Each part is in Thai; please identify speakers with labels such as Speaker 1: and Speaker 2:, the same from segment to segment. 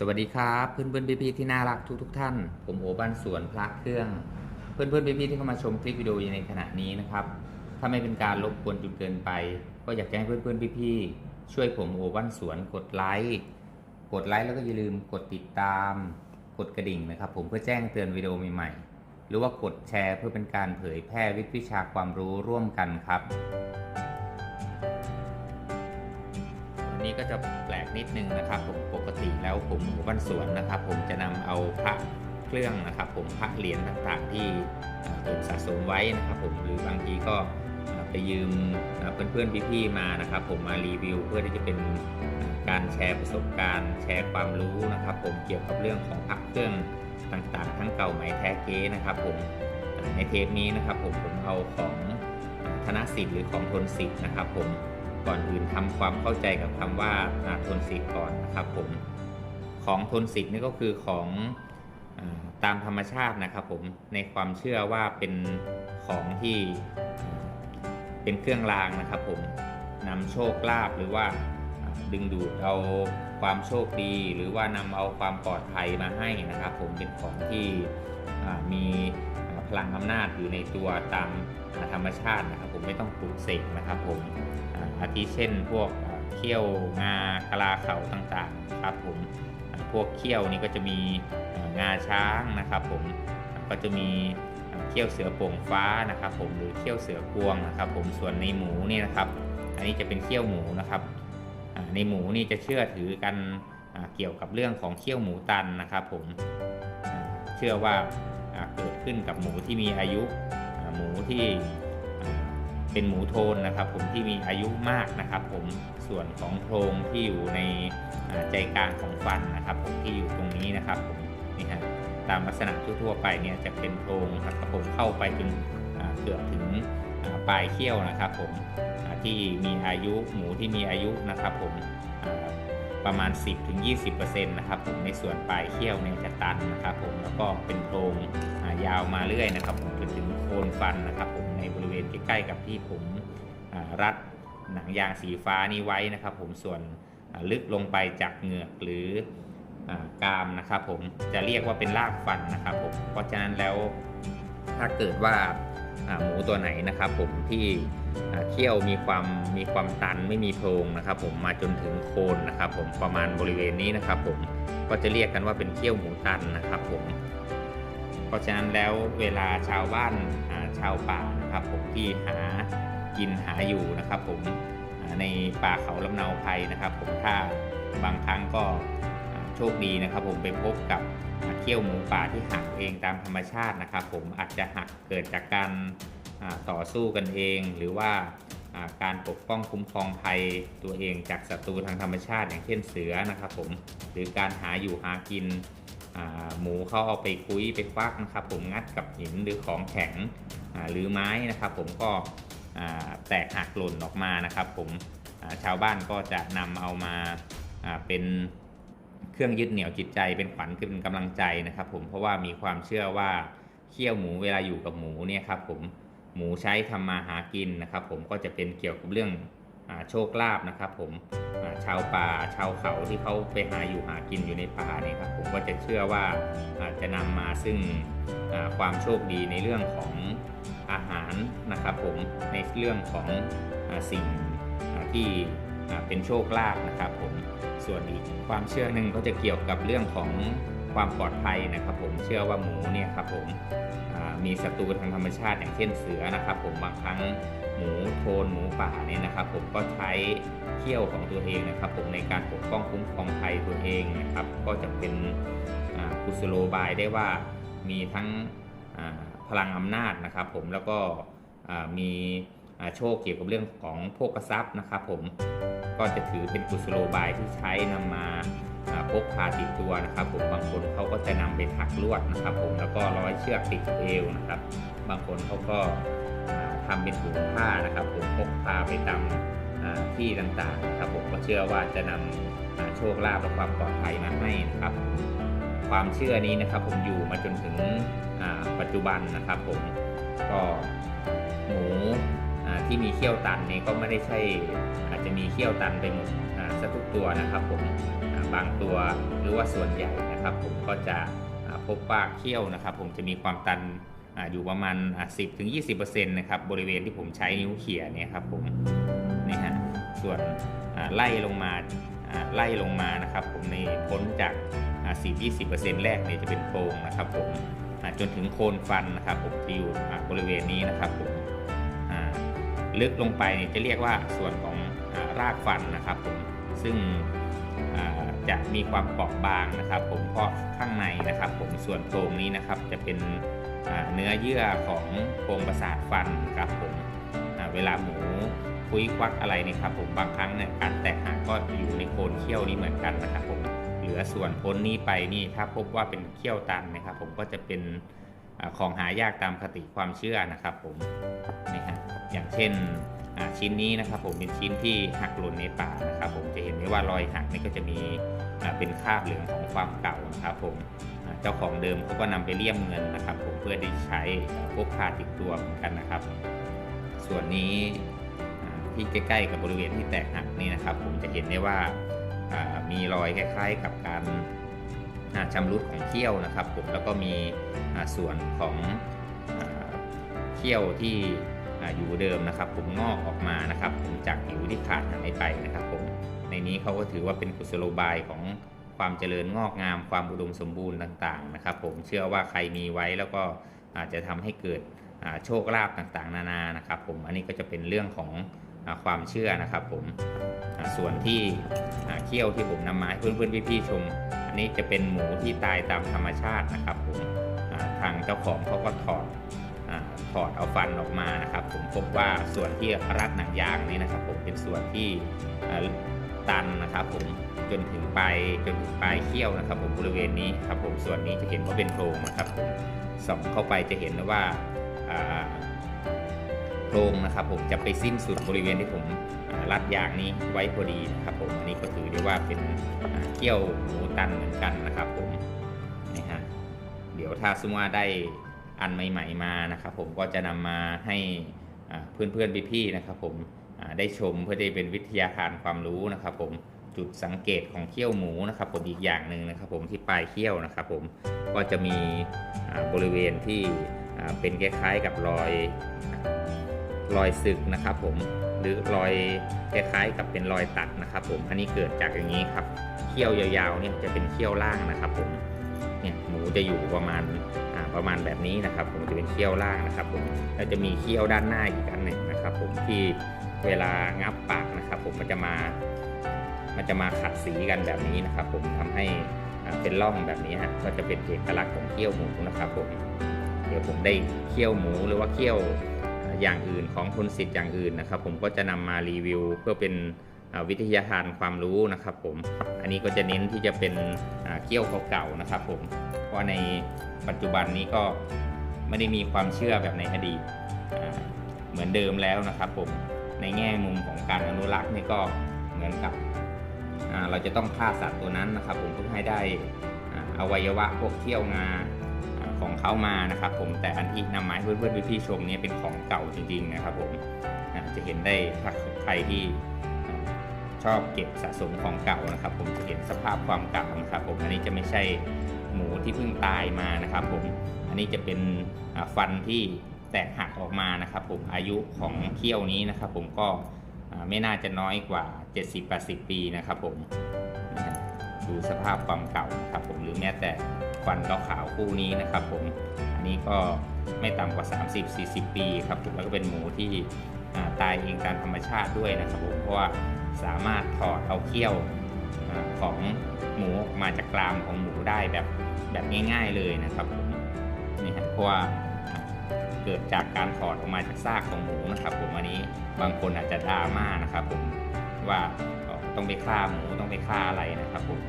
Speaker 1: สวัสดีครับเพื่อนเพื่อนๆพี่ๆที่น่ารักทุกทุกท่าน ผมโอบ้านสวนพระเครื่อง เพื่อนเพื่อนๆพี่ๆที่เข้ามาชมคลิปวิดีโออยู่ในขณะนี้นะครับ ถ้าไม่เป็นการรบกวนจนเกินไป ก็อยากจะให้เพื่อนเพื่อนๆพี่ๆช่วยผมโอบ้านสวนกดไลค์กดไลค์แล้วก็อย่าลืมกดติดตาม กดกระดิ่งนะครับ ผมเพื่อแจ้งเตือนวิดีโอใหม่ๆหรือว่ากดแชร์เพื่อเป็นการเผยแพร่วิชาความรู้ร่วมกันครับ นี้ก็จะแปลกนิดนึงนะครับผมปกติแล้วผมอยู่บ้านสวนนะครับ ผมจะนำเอาพระเครื่องนะครับ ผมพระเหรียญต่างๆที่ผมสะสมไว้นะครับ ผมหรือบางทีก็ไปยืมเพื่อนๆพี่ๆมานะครับ ผมมารีวิวเพื่อที่จะเป็นการแชร์ประสบการณ์ แชร์ความรู้นะครับ ผมเกี่ยวกับเรื่องของพระเครื่องต่างๆ ทั้งเก่าใหม่แท้เก๊นะครับ ผมในเทปนี้นะครับ ผมผมเอาของธนสิทธิ์หรือของทนสิทธิ์นะครับ ผม ก่อนอื่นทำความเข้าใจกับคำว่าทนสิทธิ์ก่อนนะครับผมของทนสิทธิ์นี่ก็คือของตามธรรมชาตินะครับผมในความเชื่อว่าเป็นของที่เป็นเครื่องรางนะครับผมนำโชคลาภหรือว่าดึงดูดเอาความโชคดี หรือว่านำเอาความปลอดภัยมาให้นะครับ ผมเป็นของที่มี พลังอำนาจอยู่ในตัวตามธรรมชาตินะครับผมไม่ต้องปลุกเสกนะครับผมอาทิเช่นพวกเขี้ยวงากะลาเขาต่างๆครับผมพวกเขี้ยวนี่ก็จะมีงาช้างนะครับผมก็จะมีเขี้ยวเสือโป่งฟ้านะครับ ผมหรือเขี้ยวเสือกวงนะครับ ผมส่วนในหมูนี่นะครับ อันนี้จะเป็นเขี้ยวหมูนะครับในหมูนี่จะเชื่อถือกันเกี่ยวกับเรื่องของเขี้ยวหมูตันนะครับ ผมเชื่อว่าเกิด ขึ้นกับหมูที่มีอายุหมูที่เป็นหมูโทนนะครับ ผมที่มีอายุมากนะครับ ผมส่วนของโพรงที่อยู่ในใจกลางของฟันนะครับ ผมที่อยู่ตรงนี้นะครับผมนี่ฮะตามลักษณะทั่วๆไปเนี่ยจะเป็นโพรงนะครับผมเข้าไปจนเกือบถึงปลายเขี้ยวนะครับ ผมที่มีอายุหมูที่มีอายุนะครับ ผมประมาณ 10-20%นะครับผมในส่วนปลายเขี้ยวเนี่ยจะตันนะครับ ผมแล้วก็เป็นโพรงายาวมาเรื่อยนะครับผมจนถึงโคนฟันนะครับผมในบริเวณใกล้ๆกับที่ผมรัดหนังยางสีฟ้านี้ไว้นะครับ ผมส่วนลึกลงไปจากเหงือกหรืออกามนะครับ ผมจะเรียกว่าเป็นรากฟันนะครับผมเพราะฉะนั้นแล้วถ้าเกิดว่าหมูตัวไหนนะครับ ผมที่เขี้ยวมีความมีความตันไม่มีโพรงนะครับ ผมมาจนถึงโคนนะครับ ผมประมาณบริเวณนี้นะครับ ผมก็จะเรียกกันว่าเป็นเขี้ยวหมูตันนะครับ ผม เพราะฉะนั้นแล้วเวลาชาวบ้านาชาวป่านะครับผมที่หากินหาอยู่นะครับผมในป่าเขาลำเนาไพรนะครับ ผมถ้าบางครั้งก็โชคดีนะครับ ผมไปพบกับเขี้ยวหมูป่าที่หักเองตามธรรมชาตินะครับ ผมอาจจะหักเกิดจากการต่อสู้กันเอง หรือว่าการปกป้องคุ้มครองภัยตัวเองจากศัตรูทางธรรมชาติอย่างเช่นเสือนะครับ ผมหรือการหาอยู่หากิน หมูเขาเอาไปคุยไปควักนะครับ ผมงัดกับหินหรือของแข็งหรือไม้นะครับ ผมก็แตกหักหล่นออกมานะครับ ผมชาวบ้านก็จะนำเอามาเป็นเครื่องยึดเหนี่ยวจิตใจเป็นขวัญเป็นกำลังใจนะครับ ผมเพราะว่ามีความเชื่อว่าเคี่ยวหมูเวลาอยู่กับหมูเนี่ยครับ ผมหมูใช้ทำมาหากินนะครับ ผมก็จะเป็นเกี่ยวกับเรื่อง โชคลาภนะครับ ผมชาวป่าชาวเขาที่เขาไปหาอยู่หากินอยู่ในป่าเนี่ยครับผมก็จะเชื่อว่าอาจจะนำมาซึ่งความโชคดีในเรื่องของอาหารนะครับ ผมในเรื่องของสิ่งที่เป็นโชคลาภนะครับ ผมส่วนอีกความเชื่อหนึ่งก็จะเกี่ยวกับเรื่องของความปลอดภัยนะครับ ผมเชื่อว่าหมูเนี่ยครับผมมีศัตรูทางธรรมชาติอย่างเช่นเสือนะครับ ผมบางครั้ง หมูโทนหมูป่าเนี่ยนะครับ ผมก็ใช้เขี้ยวของตัวเองนะครับ ผมในการปกป้องคุ้มครองภัยตัวเองนะครับ ก็จะเป็นกุศโลบายได้ว่ามีทั้งพลังอำนาจนะครับ ผมแล้วก็มีโชคเกี่ยวกับเรื่องของโภคทรัพย์นะครับ ผมก็จะถือเป็นกุศโลบายที่ใช้นำมาอ่าพกพาติดตัวนะครับ ผมบางคนเขาก็จะนำไปถักลวดนะครับ ผมแล้วก็ร้อยเชือกติดกับเอวนะครับ บางคนเขาก็ อ่าทำเป็นถุงผ้านะครับผมพกพาไปตามที่ต่างๆนะครับผมก็เชื่อว่าจะนำอ่าโชคลาภและความปลอดภัยมาให้นะครับ ความเชื่อนี้นะครับผมอยู่มาจนถึงปัจจุบันนะครับผมก็หมูที่มีเขี้ยวตันนี้ก็ไม่ได้ใช่อาจจะมีเขี้ยวตันไปหมดอ่าซะทุกตัวนะครับผมบางตัวหรือว่าส่วนใหญ่นะครับผมก็จะพบว่าเขี้ยวนะครับ ผมจะมีความตัน ออยู่ประมาณ 10-20%นะครับบริเวณที่ผมใช้นิ้วเขี่ยเนี่ยครับผมนี่ฮะส่วนไล่ลงมาไล่ลงมานะครับผมในพ้นจาก 10-20%แรกเนี่ยจะเป็นโพรงนะครับผมจนถึงโคนฟันนะครับผมที่อยู่บริเวณนี้นะครับผมลึกลงไปเนี่ยจะเรียกว่าส่วนของอรากฟันนะครับผมซึ่ง จะมีความเปราะบางนะครับ ผมเพราะข้างในนะครับ ผมส่วนโพรงนี้นะครับจะเป็นเนื้อเยื่อของโพรงประสาทฟันครับผมเวลาหมูคุยควักอะไรนี่ครับผมบางครั้งเนี่ยการแตกหักก็อยู่ในโคนเขี้ยวนี้เหมือนกันนะครับผมเหลือส่วนพ้นนี้ไปนี่ถ้าพบว่าเป็นเขี้ยวตันนะครับ ผมก็จะเป็นของหายากตามคติความเชื่อนะครับ ผมนี่ฮะอย่างเช่น ชิ้นนี้นะครับผมเป็นชิ้นที่หักหล่นในป่านะครับผมจะเห็นได้ว่ารอยหักนี่ก็จะมีเป็นคราบเหลืองของความเก่านะครับผมเจ้าของเดิมเขาก็นำไปเลี่ยมเงินนะครับ ผมเพื่อที่ใช้พกพาติดตัวเหมือนกันนะครับ ส่วนนี้ที่ใกล้ๆกับบริเวณที่แตกหักนี่นะครับ ผมจะเห็นได้ว่ามีรอยคล้ายๆกับการอ่าชำรุดของเขี้ยวนะครับ ผมแล้วก็มีส่วนของเขี้ยวที่ อยู่เดิมนะครับ ผมงอกออกมานะครับผมจากผิวที่ขาดหายไปนะครับ ผมในนี้เขาก็ถือว่าเป็นกุศโลบายของความเจริญงอกงามความอุดมสมบูรณ์ต่างๆนะครับ ผมเชื่อว่าใครมีไว้แล้วก็อาจจะทำให้เกิดโชคลาภต่างๆ นานานะครับ ผมอันนี้ก็จะเป็นเรื่องของอความเชื่อนะครับ ผมส่วนที่เขี้ยวที่ผมนำมาให้เพื่อนๆพี่ๆชม อันนี้จะเป็นหมูที่ตายตามธรรมชาตินะครับ ผมทางเจ้าของเขาก็ถอด ถอดเอาฟันออกมานะครับ ผมพบว่าส่วนที่รัดหนังยางนี่นะครับ ผมเป็นส่วนที่ตันนะครับ ผมจนถึงปลายจนถึงปลายเขี้ยวนะครับ ผมบริเวณนี้ครับผมส่วนนี้จะเห็นว่าเป็นโพรงนะครับผมส่องเข้าไปจะเห็นว่าอ่าโพรงนะครับ ผมจะไปสิ้นสุดบริเวณที่ผมรัดยางนี้ไว้พอดีนะครับ ผมอันนี้ก็ถือได้ว่าเป็นเขี้ยวหมูตันเหมือนกันนะครับ ผมนี่ฮะเดี๋ยวถ้าสมมติว่าได้ อันใหม่ ๆ มานะครับผมก็จะนำมาให้เพื่อนๆพี่ๆนะครับผมได้ชมเพื่อได้เป็นวิทยาทานความรู้นะครับ ผมจุดสังเกตของเขี้ยวหมูนะครับผมอีกอย่างหนึ่งนะครับ ผมที่ปลายเขี้ยวนะครับ ผมก็จะมีบริเวณที่เป็นคล้ายๆกับรอยรอยสึกนะครับ ผมหรือรอยคล้ายๆกับเป็นรอยตัดนะครับ ผมอันนี้เกิดจากอย่างนี้ครับเขี้ยวยาวๆเนี่ยจะเป็นเขี้ยวล่างนะครับ ผมเนี่ยหมูจะอยู่ประมาณ ประมาณแบบนี้นะครับ ผมจะเป็นเขี้ยวล่างนะครับ ผมแล้วจะมีเขี้ยวด้านหน้าอีกอันหนึ่งนะครับ ผมที่เวลางับปากนะครับ ผมมันจะมา มันจะมาขัดสีกันแบบนี้นะครับ ผมทำให้เป็นร่องแบบนี้ฮะก็จะเป็นเอกลักษณ์ของเขี้ยวหมูนะครับผมเดี๋ยวผมได้เขี้ยวหมูหรือว่าเขี้ยวอย่างอื่นของคนสิทธิ์อย่างอื่นนะครับ ผมก็จะนำมารีวิวเพื่อเป็นวิทยาทานความรู้นะครับ ผม อันนี้ก็จะเน้นที่จะเป็นเกี้ยวเก่าๆนะครับ ผม เพราะในปัจจุบันนี้ก็ไม่ได้มีความเชื่อแบบในอดีตเหมือนเดิมแล้วนะครับผมในแง่มุมของการอนุรักษ์นี่ก็เหมือนกับเราจะต้องฆ่าสัตว์ตัวนั้นนะครับ ผมเพื่อให้ได้อวัยวะพวกเขี้ยวงาของเขามานะครับ ผมแต่อันที่นำมาให้เพื่อนๆพี่ๆชมนี่เป็นของเก่าจริง ๆ นะครับ ผมจะเห็นได้ถ้าใครที่ชอบเก็บสะสมของเก่านะครับ ผมจะเห็นสภาพความเก่านะครับ ผมอันนี้จะไม่ใช่ หมูที่เพิ่งตายมานะครับผมอันนี้จะเป็นฟันที่แตกหักออกมานะครับผมอายุของเขี้ยวนี้นะครับผมก็ไม่น่าจะน้อยกว่า 70-80 ปีนะครับผมดูสภาพความเก่าครับผมหรือแม้แต่ฟันขาวๆคู่นี้นะครับผมอันนี้ก็ไม่ต่ำกว่า 30-40 ปีครับผมแล้วก็เป็นหมูที่ตายเองตามธรรมชาติด้วยนะครับผมเพราะว่าสามารถถอดเอาเขี้ยว ของหมูออกมาจากกรามของหมูได้แบบแบบง่าย ๆเลยนะครับผมนี่ฮะเพราะว่าเกิดจากการถอดออกมาจากซากของหมูนะครับ ผมอันนี้บางคนอาจจะดราม่านะครับ ผมว่าต้องไปฆ่าหมูต้องไปฆ่าอะไรนะครับผม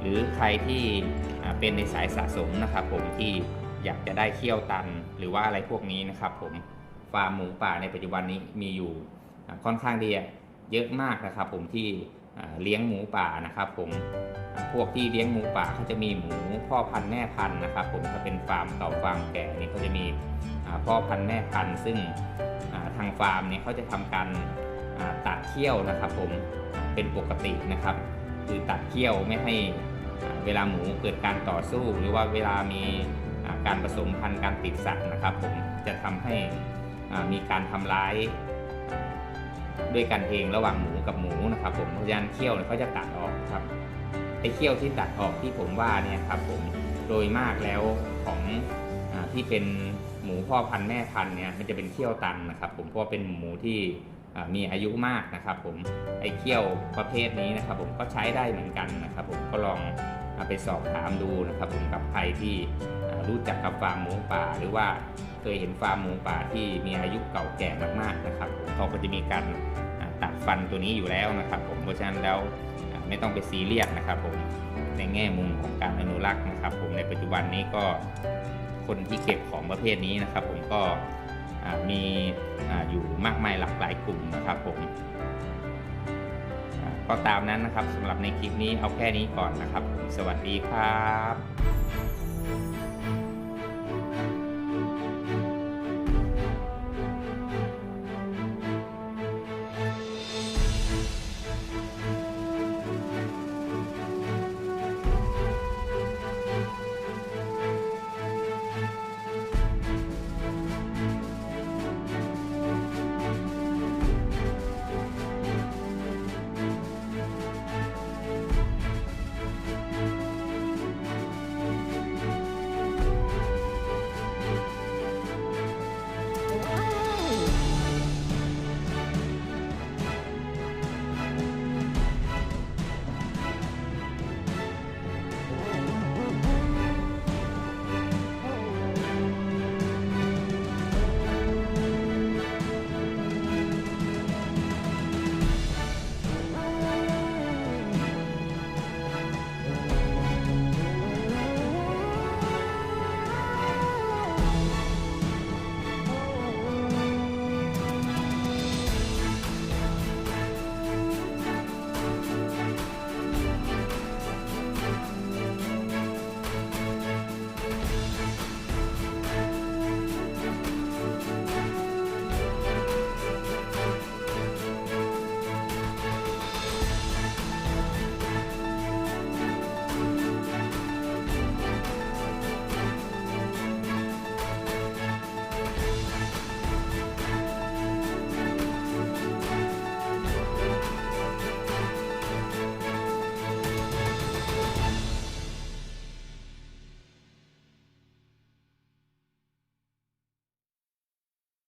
Speaker 1: หรือใครที่เป็นในสายสะสมนะครับ ผมที่อยากจะได้เขี้ยวตันหรือว่าอะไรพวกนี้นะครับ ผมฟาร์มหมูป่าในปัจจุบันนี้มีอยู่ค่อนข้างดีเยอะมากนะครับ ผมที่ เลี้ยงหมูป่านะครับผมพวกที่เลี้ยงหมูป่าเขาจะมีหมูพ่อพันธุ์แม่พันธุ์นะครับ ผมถ้าเป็นฟาร์มเก่าฟาร์มแก่นี่เขาจะมีพ่อพันธุ์แม่พันธุ์ซึ่งทางฟาร์มเนี่ยเขาจะทำการตัดเขี้ยวนะครับ ผมเป็นปกตินะครับ คือตัดเขี้ยวไม่ให้เวลาหมูเกิดการต่อสู้ หรือว่าเวลามีการผสมพันธุ์การติดสัตว์นะครับ ผมจะทำให้มีการทำร้าย ด้วยกันเองระหว่างหมูกับหมูนะครับ ผมเพราะฉะนั้นเขี้ยวเนี่ยเขาจะตัดออกครับไอ้เขี้ยวที่ตัดออกที่ผมว่าเนี่ยครับผมโดยมากแล้วของอที่เป็นหมูพ่อพันธุ์แม่พันธุ์เนี่ยมันจะเป็นเขี้ยวตันนะครับ ผมเพราะเป็นหมูที่มีอายุมากนะครับ ผมไอ้เขี้ยวประเภทนี้นะครับ ผมก็ใช้ได้เหมือนกันนะครับ ผมก็ลองเอาไปสอบถามดูนะครับ ผมกับใครที่ รู้จักกับฟาร์มหมูป่า หรือว่าเคยเห็นฟาร์มหมูป่าที่มีอายุเก่าแก่มากๆนะครับเขาก็จะมีการตัดฟันตัวนี้อยู่แล้วนะครับ ผมเพราะฉะนั้นแล้วไม่ต้องไปซีเรียสนะครับ ผมในแง่มุมของการอนุรักษ์นะครับ ผมในปัจจุบันนี้ก็คนที่เก็บของประเภทนี้นะครับ ผมก็มีอยู่มากมายหลากหลายกลุ่มนะครับผมก็ตามนั้นนะครับสำหรับในคลิปนี้เอาแค่นี้ก่อนนะครับ สวัสดีครับ